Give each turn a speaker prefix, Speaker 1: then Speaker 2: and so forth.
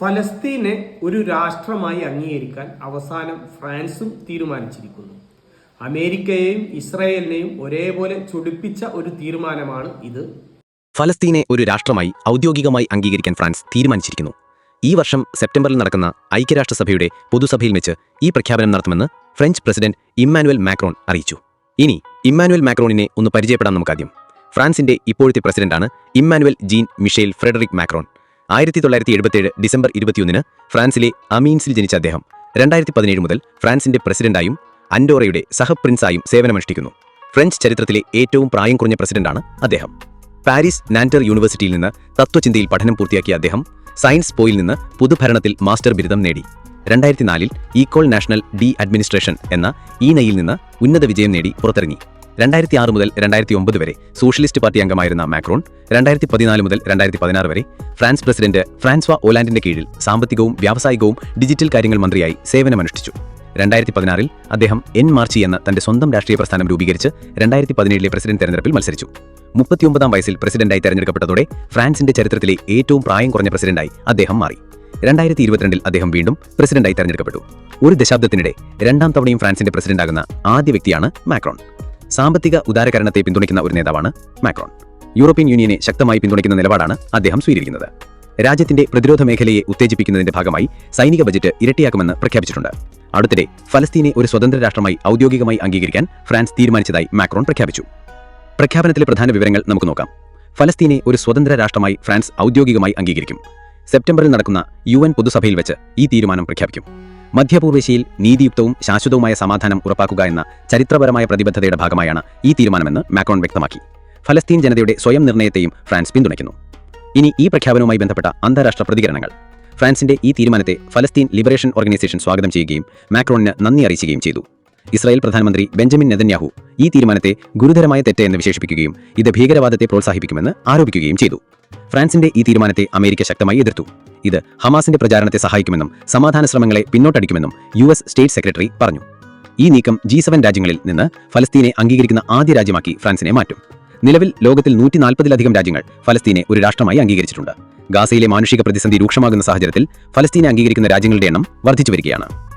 Speaker 1: ഫലസ്തീനെ ഒരു രാഷ്ട്രമായി അംഗീകരിക്കാൻ അവസാനം ഫ്രാൻസും തീരുമാനിച്ചിരിക്കുന്നു. അമേരിക്കയെയും ഇസ്രായേലിനെയും ഒരേപോലെ ചൊടിപ്പിച്ച ഒരു തീരുമാനമാണ് ഇത്.
Speaker 2: ഫലസ്തീനെ ഒരു രാഷ്ട്രമായി ഔദ്യോഗികമായി അംഗീകരിക്കാൻ ഫ്രാൻസ് തീരുമാനിച്ചിരിക്കുന്നു. ഈ വർഷം സെപ്റ്റംബറിൽ നടക്കുന്ന ഐക്യരാഷ്ട്രസഭയുടെ പൊതുസഭയിൽ വെച്ച് ഈ പ്രഖ്യാപനം നടത്തുമെന്ന് ഫ്രഞ്ച് പ്രസിഡന്റ് ഇമ്മാനുവൽ മാക്രോൺ അറിയിച്ചു. ഇനി ഇമ്മാനുവൽ മാക്രോണിനെ ഒന്ന് പരിചയപ്പെടാം നമുക്കാദ്യം. ഫ്രാൻസിന്റെ ഇപ്പോഴത്തെ പ്രസിഡന്റാണ് Emmanuel Jean Michel Frederic Macron. ആയിരത്തി തൊള്ളായിരത്തി എഴുപത്തിയേഴ് ഡിസംബർ ഇരുപത്തിയൊന്നിന് ഫ്രാൻസിലെ അമീൻസിൽ ജനിച്ച അദ്ദേഹം. രണ്ടായിരത്തി പതിനേഴ് മുതൽ ഫ്രാൻസിന്റെ പ്രസിഡന്റായും അൻഡോറയുടെ സഹപ്രിൻസായും സേവനമനുഷ്ഠിക്കുന്നു. ഫ്രഞ്ച് ചരിത്രത്തിലെ ഏറ്റവും പ്രായം കുറഞ്ഞ പ്രസിഡന്റാണ് അദ്ദേഹം. പാരീസ് നാന്റർ യൂണിവേഴ്സിറ്റിയിൽ നിന്ന് തത്വചിന്തയിൽ പഠനം പൂർത്തിയാക്കിയ അദ്ദേഹം സയൻസ് പോയിൽ നിന്ന് പുതുഭരണത്തിൽ മാസ്റ്റർ ബിരുദം നേടി. രണ്ടായിരത്തി നാലിൽ ഈക്കോൾ നാഷണൽ ഡി അഡ്മിനിസ്ട്രേഷൻ എന്ന ഈ നയിൽ നിന്ന് ഉന്നത വിജയം നേടി പുറത്തിറങ്ങി. രണ്ടായിരത്തി ആറ് മുതൽ രണ്ടായിരത്തി ഒമ്പത് വരെ സോഷ്യലിസ്റ്റ് പാർട്ടി അംഗമായിരുന്ന മാക്രോൺ രണ്ടായിരത്തി പതിനാല് മുതൽ രണ്ടായിരത്തി പതിനാറ് വരെ ഫ്രാൻസ് പ്രസിഡന്റ് ഫ്രാൻസ്വാ ഓലാൻഡിന്റെ കീഴിൽ സാമ്പത്തികവും വ്യാവസായികവും ഡിജിറ്റൽ കാര്യങ്ങൾ മന്ത്രിയായി സേവനമനുഷ്ഠിച്ചു. രണ്ടായിരത്തി പതിനാറിൽ അദ്ദേഹം എൻ മാർച്ചി എന്ന തന്റെ സ്വന്തം രാഷ്ട്രീയ പ്രസ്ഥാനം രൂപീകരിച്ച് രണ്ടായിരത്തി പതിനേഴിലെ പ്രസിഡന്റ് തെരഞ്ഞെടുപ്പിൽ മത്സരിച്ചു. മുപ്പത്തിയൊമ്പതാം വയസ്സിൽ പ്രസിഡന്റായി തെരഞ്ഞെടുക്കപ്പെട്ടതോടെ ഫ്രാൻസിന്റെ ചരിത്രത്തിലെ ഏറ്റവും പ്രായം കുറഞ്ഞ പ്രസിഡന്റായി അദ്ദേഹം മാറി. രണ്ടായിരത്തി ഇരുപത്തിരണ്ടിൽ അദ്ദേഹം വീണ്ടും പ്രസിഡന്റായി തെരഞ്ഞെടുക്കപ്പെട്ടു. ഒരു ദശാബ്ദത്തിനിടെ രണ്ടാം തവണയും ഫ്രാൻസിന്റെ പ്രസിഡന്റാകുന്ന ആദ്യ വ്യക്തിയാണ് മാക്രോൺ. സാമ്പത്തിക ഉദാരകരണത്തെ പിന്തുണയ്ക്കുന്ന ഒരു നേതാവാണ് മാക്രോൺ. യൂറോപ്യൻ യൂണിയനെ ശക്തമായി പിന്തുണയ്ക്കുന്ന നിലപാടാണ് അദ്ദേഹം സ്വീകരിക്കുന്നത്. രാജ്യത്തിന്റെ പ്രതിരോധ മേഖലയെ ഉത്തേജിപ്പിക്കുന്നതിന്റെ ഭാഗമായി സൈനിക ബജറ്റ് ഇരട്ടിയാക്കുമെന്ന് പ്രഖ്യാപിച്ചിട്ടുണ്ട്. അടുത്തിടെ ഫലസ്തീനെ ഒരു സ്വതന്ത്ര രാഷ്ട്രമായി ഔദ്യോഗികമായി അംഗീകരിക്കാൻ ഫ്രാൻസ് തീരുമാനിച്ചതായി മാക്രോൺ പ്രഖ്യാപിച്ചു. പ്രഖ്യാപനത്തിലെ പ്രധാന വിവരങ്ങൾ നമുക്ക് നോക്കാം. ഫലസ്തീനെ ഒരു സ്വതന്ത്ര രാഷ്ട്രമായി ഫ്രാൻസ് ഔദ്യോഗികമായി അംഗീകരിക്കും. സെപ്റ്റംബറിൽ നടക്കുന്ന യു പൊതുസഭയിൽ വെച്ച് ഈ തീരുമാനം പ്രഖ്യാപിക്കും. മധ്യപൂർവേഷ്യയിൽ നീതിയുക്തവും ശാശ്വതവുമായ സമാധാനം ഉറപ്പാക്കുക എന്ന ചരിത്രപരമായ പ്രതിബദ്ധതയുടെ ഭാഗമായാണ് ഈ തീരുമാനമെന്ന് മാക്രോൺ വ്യക്തമാക്കി. ഫലസ്തീൻ ജനതയുടെ സ്വയം നിർണയത്തെയും ഫ്രാൻസ് പിന്തുണയ്ക്കുന്നു. ഇനി ഈ പ്രഖ്യാപനവുമായി ബന്ധപ്പെട്ട അന്താരാഷ്ട്ര പ്രതികരണങ്ങൾ. ഫ്രാൻസിന്റെ ഈ തീരുമാനത്തെ ഫലസ്തീൻ ലിബറേഷൻ ഓർഗനൈസേഷൻ സ്വാഗതം ചെയ്യുകയും മാക്രോണിന് നന്ദി അറിയിക്കുകയും ചെയ്തു. ഇസ്രായേൽ പ്രധാനമന്ത്രി ബെഞ്ചമിൻ നെതന്യാഹു ഈ തീരുമാനത്തെ ഗുരുതരമായ തെറ്റ് എന്ന് വിശേഷിപ്പിക്കുകയും ഇത് ഭീകരവാദത്തെ പ്രോത്സാഹിപ്പിക്കുമെന്ന് ആരോപിക്കുകയും ചെയ്തു. ഫ്രാൻസിന്റെ ഈ തീരുമാനത്തെ അമേരിക്ക ശക്തമായി എതിർത്തു. ഇത് ഹമാസിന്റെ പ്രചാരണത്തെ സഹായിക്കുമെന്നും സമാധാന ശ്രമങ്ങളെ പിന്നോട്ടടിക്കുമെന്നും യു എസ് സ്റ്റേറ്റ് സെക്രട്ടറി പറഞ്ഞു. ഈ നീക്കം ജി സെവൻ രാജ്യങ്ങളിൽ നിന്ന് ഫലസ്തീനെ അംഗീകരിക്കുന്ന ആദ്യ രാജ്യമാക്കി ഫ്രാൻസിനെ മാറ്റും. നിലവിൽ ലോകത്തിൽ നൂറ്റി നാൽപ്പതിലധികം രാജ്യങ്ങൾ ഫലസ്തീനെ ഒരു രാഷ്ട്രമായി അംഗീകരിച്ചിട്ടുണ്ട്. ഗാസയിലെ മാനുഷിക പ്രതിസന്ധി രൂക്ഷമാകുന്ന സാഹചര്യത്തിൽ ഫലസ്തീനെ അംഗീകരിക്കുന്ന രാജ്യങ്ങളുടെ എണ്ണം വർദ്ധിച്ചു വരികയാണ്